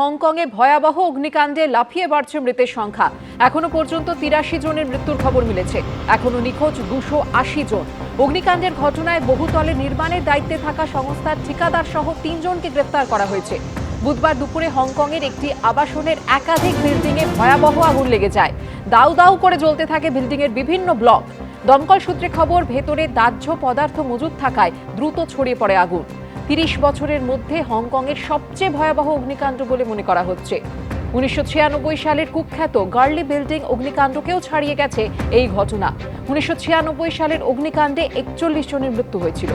হংকংয়ে ভয়াবহ অগ্নিকাণ্ডে লাফিয়ে বাড়ছে মৃতের সংখ্যা। এখনও পর্যন্ত তিরাশি জনের মৃত্যুর খবর মিলেছে। এখনও নিখোঁজ দুশো আশি জন। অগ্নিকাণ্ডের ঘটনায় বহুতলে নির্মাণের দায়িত্বে থাকা সংস্থার ঠিকাদার সহ তিনজনকে গ্রেফতার করা হয়েছে। বুধবার দুপুরে হংকংয়ের একটি আবাসনের একাধিক বিল্ডিংয়ে ভয়াবহ আগুন লেগে যায়। দাউ দাউ করে জ্বলতে থাকে বিল্ডিংয়ের বিভিন্ন ব্লক। দমকল সূত্রে খবর, ভেতরে দাহ্য পদার্থ মজুদ থাকায় দ্রুত ছড়িয়ে পড়ে আগুন। তিরিশ বছরের মধ্যে হংকংয়ের সবচেয়ে ভয়াবহ অগ্নিকাণ্ড বলে মনে করা হচ্ছে। উনিশশো ছিয়ানব্বই সালের কুখ্যাত গার্লি বিল্ডিং অগ্নিকাণ্ডকেও ছাড়িয়ে গেছে এই ঘটনা। উনিশশো ছিয়ানব্বই সালের অগ্নিকাণ্ডে একচল্লিশ জনের মৃত্যু হয়েছিল।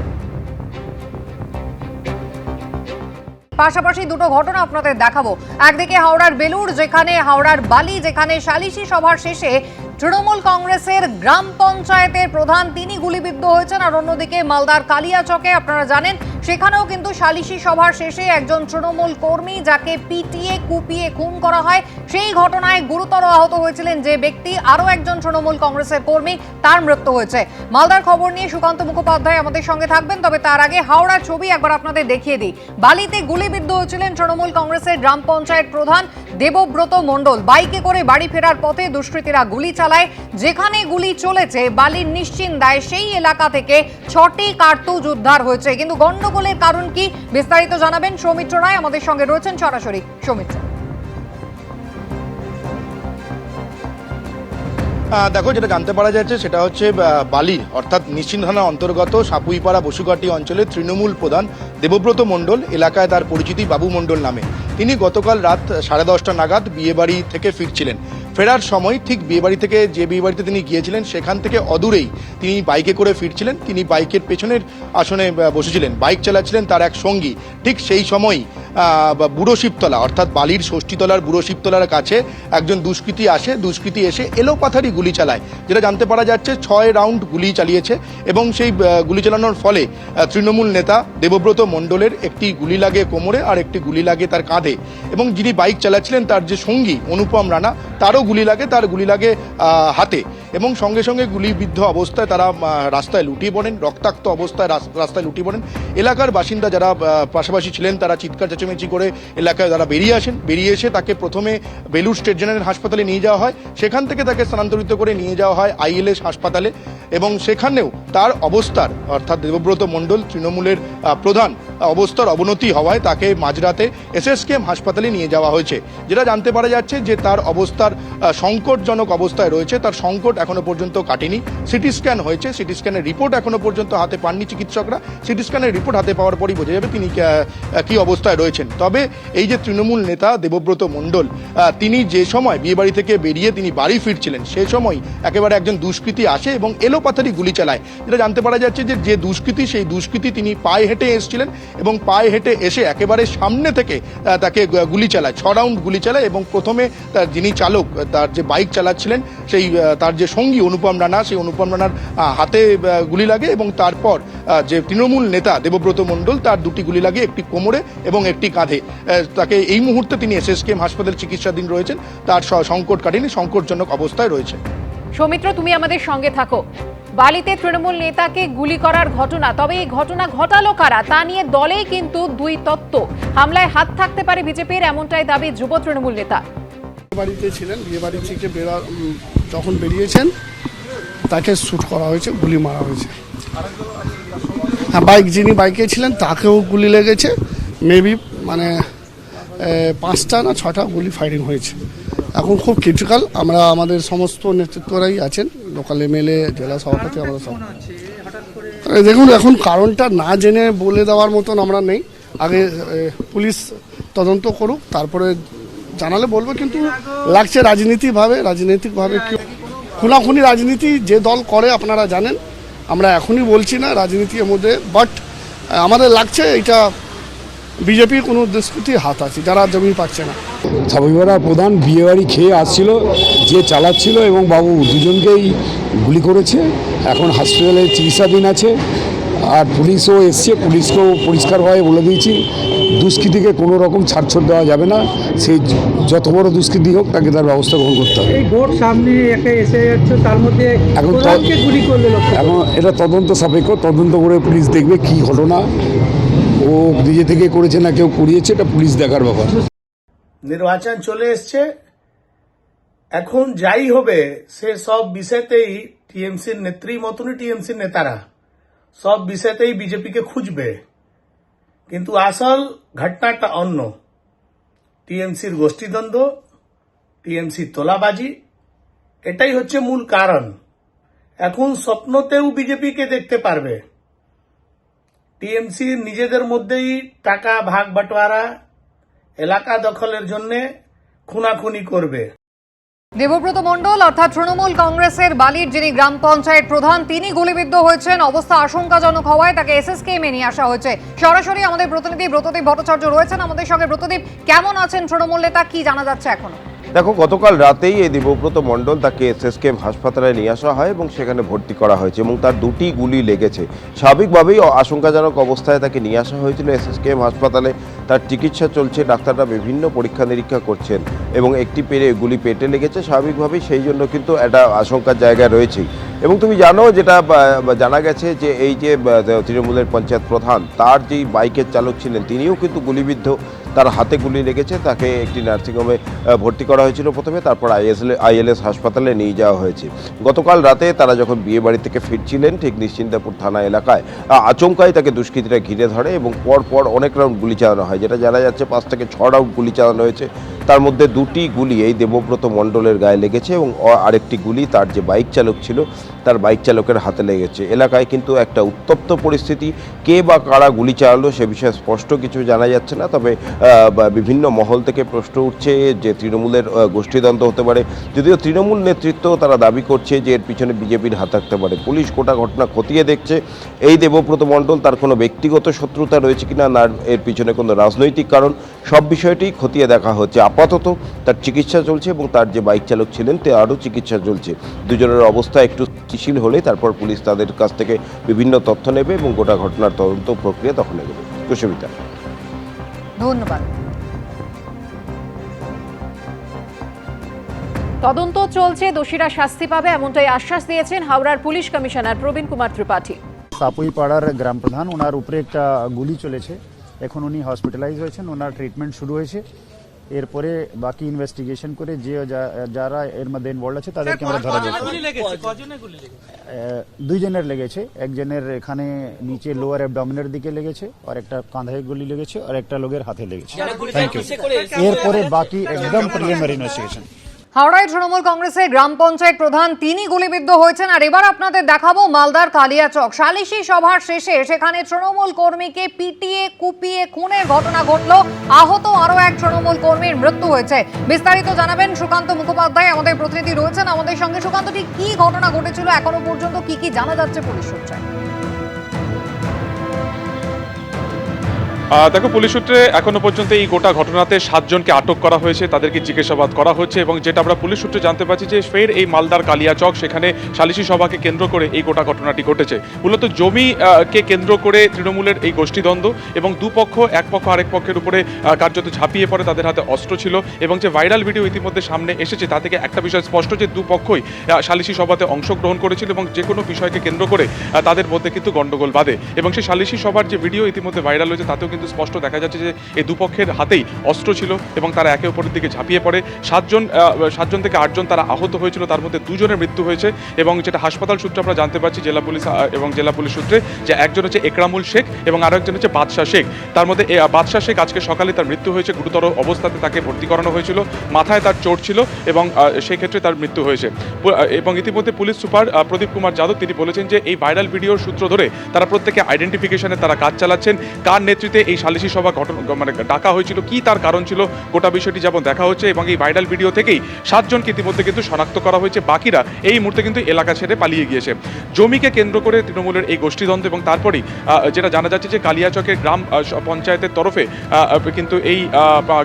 পাশাপাশি দুটো ঘটনা আপনাদের দেখাবো। একদিকে হাওড়ার বেলুর যেখানে হাওড়ার বালি, যেখানে সালিশি সভার শেষে তৃণমূল কংগ্রেসের গ্রাম পঞ্চায়েতের প্রধান তিনি গুলিবিদ্ধ হয়েছেন, আর অন্যদিকে মালদার কালিয়াচকে, আপনারা জানেন সেখানেও কিন্তু সালিশি সভার শেষে একজন তৃণমূল কর্মী যাকে পিটিয়ে, কুপিয়ে, খুন করা হয়, সেই ঘটনায় গুরুতর আহত হয়েছিলেন যে ব্যক্তি। আরও একজন তৃণমূল কংগ্রেসের কর্মী, তার মৃত্যু হয়েছে। মালদার খবর নিয়ে সুকান্ত মুখোপাধ্যায় আমাদের সঙ্গে থাকবেন, তবে তার আগে হাওড়ার ছবি একবার আপনাদের দেখিয়ে দিই। বালিতে গুলিবিদ্ধ হয়েছিলেন তৃণমূল কংগ্রেসের গ্রাম পঞ্চায়েত প্রধান দেবব্রত মণ্ডল বাইকে করে বাড়ি ফেরার পথে দুষ্কৃতীরা গুলি চালায়। যেখানে গুলি চলেছে, বালির নিশ্চিন্দায় সেই এলাকা থেকে ছটি কার্তুজ উদ্ধার হয়েছে। কিন্তু গণ্ডগোলের কারণ কি বিস্তারিত জানাবেন সৌমিত্র রায়। আমাদের সঙ্গে রয়েছেন সরাসরি সৌমিত্র। দেখো, যেটা জানতে পারা যাচ্ছে সেটা হচ্ছে বালির অর্থাৎ নিশ্চিন্ত থানার অন্তর্গত সাপুইপাড়া বসুকাটি অঞ্চলের তৃণমূল প্রধান দেবব্রত মণ্ডল এলাকায় তার পরিচিতি বাবু মণ্ডল নামে। তিনি গতকাল রাত সাড়ে দশটা নাগাদ বিয়েবাড়ি থেকে ফিরছিলেন। ফেরার সময় ঠিক বিয়েবাড়ি থেকে যে বিয়েবাড়িতে তিনি গিয়েছিলেন, সেখান থেকে অদূরেই তিনি বাইকে করে ফিরছিলেন। তিনি বাইকের পেছনের আসনে বসেছিলেন। বাইক চালাচ্ছিলেন তার এক সঙ্গী। ঠিক সেই সময়ই বুড়ো শিবতলা, অর্থাৎ বালির ষষ্ঠীতলার বুড়ো শিবতলার কাছে একজন দুষ্কৃতী আসে, দুষ্কৃতী এসে এলোপাথারি গুলি চালায়, যেটা জানতে পারা যাচ্ছে ছয় রাউন্ড গুলি চালিয়েছে এবং সেই গুলি চালানোর ফলে তৃণমূল নেতা দেবব্রত মণ্ডলের একটি গুলি লাগে কোমরে আর একটি গুলি লাগে তার কাঁধে এবং যিনি বাইক চালাচ্ছিলেন তার যে সঙ্গী অনুপম রানা, তারও গুলি লাগে, তার গুলি লাগে হাতে। এবং সঙ্গে সঙ্গে গুলিবিদ্ধ অবস্থায় তারা রাস্তায় লুটিয়ে পড়েন, রক্তাক্ত অবস্থায় রাস- রাস্তায় লুটিয়ে পড়েন। এলাকার বাসিন্দা যারা পাশাপাশি ছিলেন, তারা চিৎকার চেঁচামেচি করে এলাকায় তারা বেরিয়ে আসেন, বেরিয়ে এসে তাকে প্রথমে বেলুর স্টেট জেনারেল হাসপাতালে নিয়ে যাওয়া হয়। সেখান থেকে তাকে স্থানান্তরিত করে নিয়ে যাওয়া হয় আইএলএস হাসপাতালে এবং সেখানেও তার অবস্থার, অর্থাৎ দেবব্রত মণ্ডল, তৃণমূলের প্রধান অবস্থার অবনতি হওয়ায় তাকে মাঝরাতে এসএসকেএম হাসপাতালে নিয়ে যাওয়া হয়েছে। যেটা জানতে পারা যাচ্ছে যে তার অবস্থার সংকটজনক অবস্থায় রয়েছে। তার সংকট এখনও পর্যন্ত কাটেনি। সিটি স্ক্যান হয়েছে। সিটি স্ক্যানের রিপোর্ট এখনও পর্যন্ত হাতে পাননি চিকিৎসকরা। সিটি স্ক্যানের রিপোর্ট হাতে পাওয়ার পরই বোঝা যাবে তিনি কি অবস্থায় রয়েছেন। তবে এই যে তৃণমূল নেতা দেবব্রত মণ্ডল তিনি যে সময় বিয়েবাড়ি থেকে বেরিয়ে তিনি বাড়ি ফিরছিলেন, সে সময় একেবারে একজন দুষ্কৃতী আসে এবং এলোপাথারি গুলি চালায়। যেটা জানতে পারা যাচ্ছে যে যে দুষ্কৃতী, সেই দুষ্কৃতী তিনি পায়ে হেঁটে এসেছিলেন। এবং পায়ে হেঁটে এসে একেবারে সামনে থেকে তাকে গুলি চালায়। ছ রাউন্ড গুলি চালায় এবং প্রথমে তার যিনি চালক, তার যে বাইক চালাচ্ছিলেন, সেই তার যে সঙ্গী অনুপম রানা, সেই অনুপম রানার হাতে গুলি লাগে এবং তারপর যে তৃণমূল নেতা দেবব্রত মণ্ডল, তার দুটি গুলি লাগে, একটি কোমরে এবং একটি কাঁধে। তাকে এই মুহূর্তে তিনি এসএসকেএম হাসপাতালে চিকিৎসাধীন রয়েছেন। তার সংকট কাটেনি সংকটজনক অবস্থায় রয়েছে সৌমিত্র, তুমি আমাদের সঙ্গে থাকো। বালিতে তৃণমূল নেতাকে গুলি করার ঘটনা, তবে এই ঘটনা ঘটালো কারা? তা নিয়ে দলেই কিন্তু দুই তত্ত্ব। হামলায় হাত থাকতে পারে বিজেপির এমনটাই দাবি যুব তৃণমূল নেতা। বাড়িতে ছিলেন বিয়ে বাড়ি থেকে বেরা যখন বেরিয়েছেন, তাকে শ্যুট করা হয়েছে, গুলি মারা হয়েছে। হ্যাঁ বাইক যিনি বাইকে ছিলেন, তাকেও গুলি লেগেছে। মেবি মানে পাঁচটা না ছটা গুলি ফায়ারিং হয়েছে। এখন খুব ক্রিটিক্যাল। আমরা আমাদের সমস্ত নেতৃত্বরাই আছেন। লোকাল এমএলএ, জেলা সভাপতি, আমরা সব। দেখুন, এখন কারণটা না জেনে বলে দেওয়ার মতন আমরা নেই। আগে পুলিশ তদন্ত করুক, তারপরে জানালে বলব, কিন্তু লাগছে রাজনীতিভাবে, রাজনৈতিকভাবে কি খুনাখুনি রাজনীতি যে দল করে, আপনারা জানেন। আমরা এখনই বলছি না রাজনীতির মধ্যে বাট আমাদের লাগছে, এটা বিজেপির কোনো দুষ্কৃতি হাত আছে যারা জমি পাচ্ছে না। সাবিবারা প্রধান বিয়েবাড়ি খেয়ে আসছিল যে চালাচ্ছিল এবং বাবু দুজনকেই গুলি করেছে এখন হসপিটালে চিকিৎসাধীন আছে আর পুলিশও এসছে পুলিশকেও পরিষ্কারভাবে বলে দিয়েছি দুষ্কৃতীকে কোনো রকম ছাড়ছড় দেওয়া যাবে না সে যত বড় দুষ্কৃতী হোক তাকে তার ব্যবস্থা গ্রহণ করতে হবে। সামনে এসে যাচ্ছে তার মধ্যে এখন এখন এটা তদন্ত সাপেক্ষ তদন্ত করে পুলিশ দেখবে কি ঘটনা। ও নিজে থেকে করেছে না কেউ করিয়েছে, এটা পুলিশ দেখার ব্যাপার। নির্বাচন চলে এসছে। এখন যাই হবে, সে সব বিষয়তেই টিএমসির নেত্রী মতনই টিএমসির নেতারা, সব বিষয়তেই বিজেপিকে খুঁজবে। কিন্তু আসল ঘটনাটা অন্য। টিএমসির গোষ্ঠীদ্বন্দ্ব, টিএমসির তোলাবাজি, এটাই হচ্ছে মূল কারণ। এখন স্বপ্নতেও বিজেপিকে দেখতে পারবে। টিএমসি নিজেদের মধ্যেই টাকা ভাগ বাটোয়ারা এলাকা দখলের জন্য খুনাখুনি করবে। দেবব্রত মণ্ডল অর্থাৎ তৃণমূল কংগ্রেসের বালির যিনি গ্রাম পঞ্চায়েত প্রধান, তিনি গুলিবিদ্ধ হয়েছেন। অবস্থা আশঙ্কাজনক হওয়ায় তাকে এসএসকেএমে নিয়ে আসা হয়েছে। সরাসরি আমাদের প্রতিনিধি ব্রতদীপ ভট্টাচার্য রয়েছেন। আমাদের সঙ্গে ব্রতদীপ, কেমন আছেন তৃণমূল নেতা? কি জানা যাচ্ছে এখনও? দেখো, গতকাল রাতেই এই দেবব্রত মণ্ডল তাকে এসএসকেএম হাসপাতালে নিয়ে আসা হয় এবং সেখানে ভর্তি করা হয়েছে এবং তার দুটি গুলি লেগেছে। স্বাভাবিকভাবেই আশঙ্কাজনক অবস্থায় তাকে নিয়ে আসা হয়েছিল এসএসকেএম হাসপাতালে। তার চিকিৎসা চলছে, ডাক্তাররা বিভিন্ন পরীক্ষা নিরীক্ষা করছেন এবং একটি পেরে গুলি পেটে লেগেছে। স্বাভাবিকভাবেই সেই জন্য কিন্তু একটা আশঙ্কার জায়গায় রয়েছেই। এবং তুমি জানো যেটা জানা গেছে যে এই যে তৃণমূলের পঞ্চায়েত প্রধান, তার যেই বাইকের চালক ছিলেন, তিনিও কিন্তু গুলিবিদ্ধ। তার হাতে গুলি লেগেছে, তাকে একটি নার্সিংহোমে ভর্তি করা হয়েছিল প্রথমে, তারপর আইএসএল আইএলএস হাসপাতালে নিয়ে যাওয়া হয়েছে। গতকাল রাতে তারা যখন বিয়ে বাড়ি থেকে ফিরছিলেন, ঠিক নিশ্চিন্তাপুর থানা এলাকায় আচমকাই তাকে দুষ্কৃতীরা ঘিরে ধরে এবং পর পর অনেক রাউন্ড গুলি চালানো হয়, যেটা জানা যাচ্ছে পাঁচ থেকে ছ রাউন্ড গুলি চালানো হয়েছে। তার মধ্যে দুটি গুলি এই দেবব্রত মণ্ডলের গায়ে লেগেছে এবং আরেকটি গুলি তার যে বাইক চালক ছিল, তার বাইক চালকের হাতে লেগেছে। এলাকায় কিন্তু একটা উত্তপ্ত পরিস্থিতি। কে বা কারা গুলি চালালো সে বিষয়ে স্পষ্ট কিছু জানা যাচ্ছে না, তবে বিভিন্ন মহল থেকে প্রশ্ন উঠছে যে তৃণমূলের গোষ্ঠীদ্বন্দ্ব হতে পারে। যদিও তৃণমূল নেতৃত্ব তারা দাবি করছে যে এর পিছনে বিজেপির হাত থাকতে পারে। পুলিশ গোটা ঘটনা খতিয়ে দেখছে। এই দেবব্রত মণ্ডল তার কোনো ব্যক্তিগত শত্রুতা রয়েছে কিনা না, এর পিছনে কোনো রাজনৈতিক কারণ, সব বিষয়টি খতিয়ে দেখা হচ্ছে। আপাতত তার চিকিৎসা চলছে এবং তার যে বাইক চালক ছিলেন তে আরও চিকিৎসা চলছে। দুজনের অবস্থা একটু স্থিতিশীল হলে তারপর পুলিশ তাদের কাছ থেকে বিভিন্ন তথ্য নেবে এবং গোটা ঘটনার তদন্ত প্রক্রিয়া তখন এগোবে। কুসুমিতা ধন্যবাদ। তদন্ত চলছে দোষীরা শাস্তি পাবে এমনটাই আশ্বাস দিয়েছেন হাওড়ার পুলিশ কমিশনার প্রবীণ কুমার ত্রিপাঠী। সাপুই পাড়ার গ্রাম প্রধান ওনার উপরে একটা গুলি চলেছে। এখন উনি হসপিটালাইজ হয়েছেন ওনার ট্রিটমেন্ট শুরু হয়েছে। এরপরে বাকি ইনভেস্টিগেশন করে যে যারা এর মধ্যে ইনভলভ আছে তাদেরকে আমরা ধরা যাবে দুইজনের লেগেছে। একজনের এখানে নিচে লোয়ার অ্যাবডমিনের দিকে লেগেছে আর একটা কাঁধায় গুলি লেগেছে আর একটা লোকের হাতে লেগেছে। থ্যাংক ইউ এরপরে বাকি একদম প্রিলিমিনারি ইনভেস্টিগেশন হাওড়ায় তৃণমূল কংগ্রেসের গ্রাম পঞ্চায়েত প্রধান তিনি গুলিবিদ্ধ হয়েছেন। আর এবার আপনাদের দেখাবো মালদার কালিয়াচক সালিশি সভার শেষে সেখানে তৃণমূল কর্মীকে পিটিয়ে, কুপিয়ে খুনের ঘটনা ঘটল। আহত আরও এক তৃণমূল কর্মীর মৃত্যু হয়েছে। বিস্তারিত জানাবেন সুকান্ত মুখোপাধ্যায়। আমাদের প্রতিনিধি রয়েছেন। আমাদের সঙ্গে সুকান্ত, ঠিক কি ঘটনা ঘটেছিল? এখনও পর্যন্ত কি কি জানা যাচ্ছে পুলিশ সূত্রে? দেখো, পুলিশ সূত্রে এখনও পর্যন্ত এই গোটা ঘটনাতে সাতজনকে আটক করা হয়েছে, তাদেরকে জিজ্ঞাসাবাদ করা হচ্ছে এবং যেটা আমরা পুলিশ সূত্রে জানতে পারছি যে ফের এই মালদার কালিয়াচক সেখানে সালিশি সভাকে কেন্দ্র করে এই গোটা ঘটনাটি ঘটেছে। মূলত জমি কে কেন্দ্র করে তৃণমূলের এই গোষ্ঠীদ্বন্দ্ব এবং দুপক্ষ, এক পক্ষ আরেক পক্ষের উপরে কার্যত ঝাঁপিয়ে পড়ে, তাদের হাতে অস্ত্র ছিল এবং যে ভাইরাল ভিডিও ইতিমধ্যে সামনে এসেছে, তা থেকে একটা বিষয় স্পষ্ট যে দুপক্ষই সালিশি সভাতে অংশগ্রহণ করেছিল এবং যে কোনো বিষয়কে কেন্দ্র করে তাদের মধ্যে কিন্তু গন্ডগোল বাঁধে এবং সেই সালিশি সভার যে ভিডিও ইতিমধ্যে ভাইরাল হয়েছে, তাতেও কিন্তু স্পষ্ট দেখা যাচ্ছে যে এই দুপক্ষের হাতেই অস্ত্র ছিল এবং তারা একে অপরের দিকে ঝাঁপিয়ে পড়ে। সাতজন সাতজন থেকে আটজন তারা আহত হয়েছিল তার মধ্যে দুজনের মৃত্যু হয়েছে এবং যেটা হাসপাতাল সূত্রে আমরা জানতে পারছি জেলা পুলিশ এবং জেলা পুলিশ সূত্রে যে একজন হচ্ছে একরামুল শেখ এবং আরেকজন হচ্ছে বাদশাহ শেখ। তার মধ্যে বাদশাহ শেখ আজকে সকালে তার মৃত্যু হয়েছে গুরুতর অবস্থাতে তাকে ভর্তি করানো হয়েছিল মাথায় তার চোট ছিল এবং আহ, সেই ক্ষেত্রে তার মৃত্যু হয়েছে। এবং ইতিমধ্যে পুলিশ সুপার প্রদীপ কুমার যাদব তিনি বলেছেন যে এই ভাইরাল ভিডিওর সূত্র ধরে তারা প্রত্যেকে আইডেন্টিফিকেশনে তারা কাজ চালাচ্ছেন। কার নেতৃত্বে এই সালিশি সভা ঘটনা মানে ডাকা হয়েছিল, কি তার কারণ ছিল গোটা বিষয়টি যেমন দেখা হচ্ছে এবং এই ভাইরাল ভিডিও থেকেই সাতজনকে ইতিমধ্যে কিন্তু শনাক্ত করা হয়েছে। বাকিরা এই মুহূর্তে কিন্তু এলাকা ছেড়ে পালিয়ে গিয়েছে। জমিকে কেন্দ্র করে তৃণমূলের এই গোষ্ঠীদ্বন্দ্ব এবং তারপরেই যেটা জানা যাচ্ছে যে কালিয়াচকের গ্রাম পঞ্চায়েতের তরফে কিন্তু এই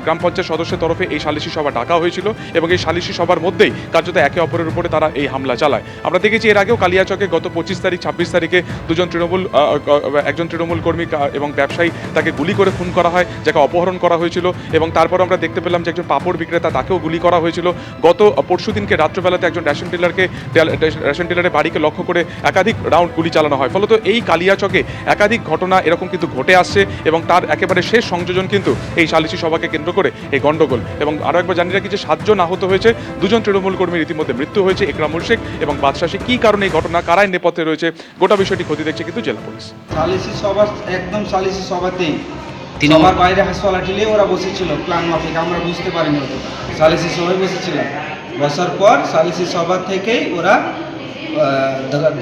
গ্রাম পঞ্চায়েত সদস্যের তরফে এই সালিশি সভা ডাকা হয়েছিল এবং এই সালিশি সভার মধ্যেই কার্যত একে অপরের উপরে তারা এই হামলা চালায়। আমরা দেখেছি এর আগেও কালিয়াচকে গত পঁচিশ তারিখ, ছাব্বিশ তারিখে দুজন তৃণমূল একজন তৃণমূল কর্মী এবং ব্যবসায়ী তাকে গুলি করে খুন করা হয়, যাকে অপহরণ করা হয়েছিল এবং তারপর আমরা দেখতে পেলাম যে একজন পাপড় বিক্রেতা তাকেও গুলি করা হয়েছিল। গত পরশু দিনকে রাত্রবেলাতে একজন রেশন ডিলারকে রেশন ডিলারের বাড়িকে লক্ষ্য করে একাধিক রাউন্ড গুলি চালানো হয়। ফলত এই কালিয়াচকে একাধিক ঘটনা এরকম কিন্তু ঘটে আসছে এবং তার একেবারে শেষ সংযোজন কিন্তু এই সালিসি সভাকে কেন্দ্র করে এই গণ্ডগোল এবং আরও একবার জানি রাখি যে সাতজন আহত হয়েছে, দুজন তৃণমূল কর্মীর ইতিমধ্যে মৃত্যু হয়েছে। একরামুল শেখ এবং বাদশাহ শেখ, কী কারণে এই ঘটনা, কারায় নেপথ্যে রয়েছে, গোটা বিষয়টি ক্ষতি দেখছে কিন্তু জেলা পুলিশ। সালিসি সভা, একদম সালিসি সভাতেই সবার বাইরে হাসপাতাল টিলে ওরা বসেছিল প্ল্যান মাফিক আমরা বুঝতে পারিনি অতটা সালিসি সভায় বসেছিলাম। বসার পর সালিসি সভা থেকেই ওরা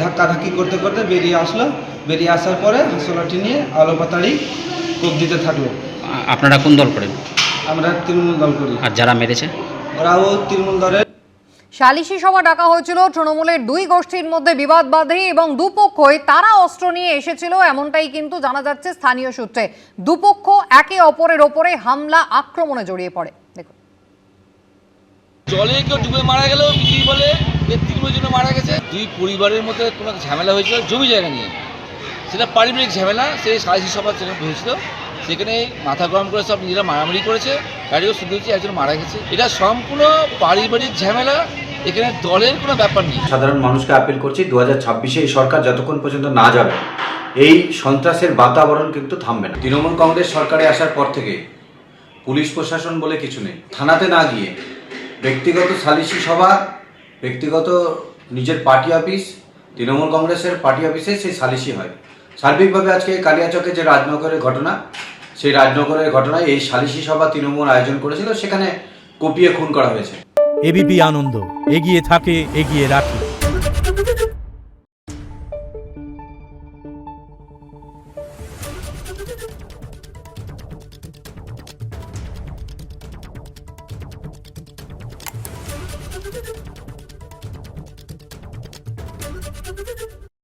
ধাক্কাধাক্কি করতে করতে বেরিয়ে আসলো। বেরিয়ে আসার পরে হাসপাতালটি নিয়ে আলো পাতাড়ি কোপ দিতে থাকল। আপনারা কোন দল করেন? আমরা তৃণমূল দল করি। আর যারা মেরেছে? ওরাও তৃণমূল দলের সালিশি সভা ডাকা হয়েছিল, তৃণমূলের দুই গোষ্ঠীর মধ্যে বিবাদ বাধে এবং দুপক্ষই তারা অস্ত্র নিয়ে এসেছিল, এমনটাই কিন্তু জানা যাচ্ছে স্থানীয় সূত্রে। দুপক্ষ একে অপরের ওপরে হামলা, আক্রমণে জড়িয়ে পড়ে। দেখুন। জলে কেউ ডুবে মারা গেল কি বলে ব্যক্তিগত জন্য মারা গেছে। দুই পরিবারের মধ্যে কোনো ঝামেলা হয়েছিল, জমি জায়গা নিয়ে। সেটা পারিবারিক ঝামেলা, সেই সালিসি সভা হয়েছিল। সেখানে মাথা গরম করে সব নিজেরা মারামারি করেছে, গাড়িও শুধু একজন মারা গেছে। এটা সম্পূর্ণ পারিবারিক ঝামেলা, এখানে দলের কোনো ব্যাপার নেই। সাধারণ মানুষকে আপিল করছি দু হাজার ছাব্বিশে এই সরকার যতক্ষণ পর্যন্ত না যাবে, এই সন্ত্রাসের বাতাবরণ কিন্তু থামবে না। তৃণমূল কংগ্রেস সরকারে আসার পর থেকে পুলিশ প্রশাসন বলে কিছু নেই। থানাতে না গিয়ে ব্যক্তিগত সালিসি সভা, ব্যক্তিগত নিজের পার্টি অফিস, তৃণমূল কংগ্রেসের পার্টি অফিসে সেই সালিসি হয়। সার্বিকভাবে আজকে কালিয়াচকে যে রাজনগরের ঘটনা সেই রাজনগরের ঘটনায় এই সালিশি সভা তৃণমূল আয়োজন করেছিল, সেখানে কুপিয়ে খুন করা হয়েছে। এবিপি আনন্দ, এগিয়ে থাকে, এগিয়ে রাখে।